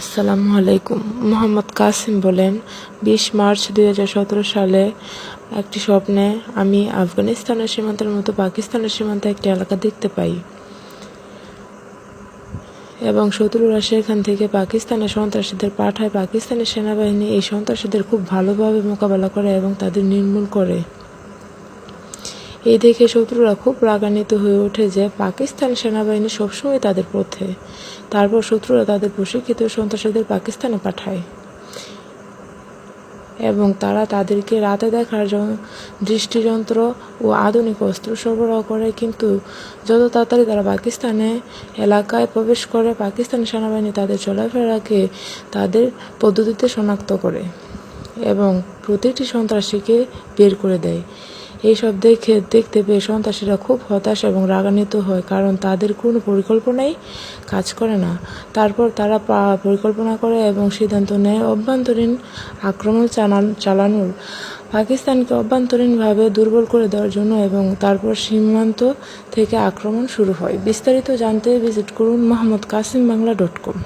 আসসালামু আলাইকুম। মোহাম্মদ কাসিম বলেন, বিশ মার্চ দু হাজার সতেরো সালে একটি স্বপ্নে আমি আফগানিস্তানের সীমান্তের মতো পাকিস্তানের সীমান্তে একটি এলাকা দেখতে পাই এবং শত্রুরা সেখান থেকে পাকিস্তানের সন্ত্রাসীদের পাঠায়। পাকিস্তানি সেনাবাহিনী এই সন্ত্রাসীদের খুব ভালোভাবে মোকাবেলা করে এবং তাদের নির্মূল করে। এই দেখে শত্রুরা খুব রাগান্বিত হয়ে ওঠে যে পাকিস্তান সেনাবাহিনী সবসময় তাদের পথে। তারপর শত্রুরা তাদের প্রশিক্ষিত সন্ত্রাসীদের পাকিস্তানে পাঠায়। এবং তারা তাদেরকে রাতে দেখার দৃষ্টিযন্ত্র ও আধুনিক অস্ত্র সরবরাহ করে। কিন্তু যত তাড়াতাড়ি তারা পাকিস্তানে এলাকায় প্রবেশ করে, পাকিস্তান সেনাবাহিনী তাদের চলাফেরাকে তাদের পদ্ধতিতে শনাক্ত করে এবং প্রতিটি সন্ত্রাসীকে বের করে দেয়। এইসব দেখে, দেখতে পেয়ে সন্ত্রাসীরা খুব হতাশ এবং রাগান্বিত হয়, কারণ তাদের কোনো পরিকল্পনাই কাজ করে না। তারপর তারা পরিকল্পনা করে এবং সিদ্ধান্ত নেয় অভ্যন্তরীণ আক্রমণ চালান, চালানোর। পাকিস্তানকে অভ্যন্তরীণভাবে দুর্বল করে দেওয়ার জন্য এবং তারপর সীমান্ত থেকে আক্রমণ শুরু হয়। বিস্তারিত জানতে ভিজিট করুন মোহাম্মদ কাসিম বাংলা ডট কম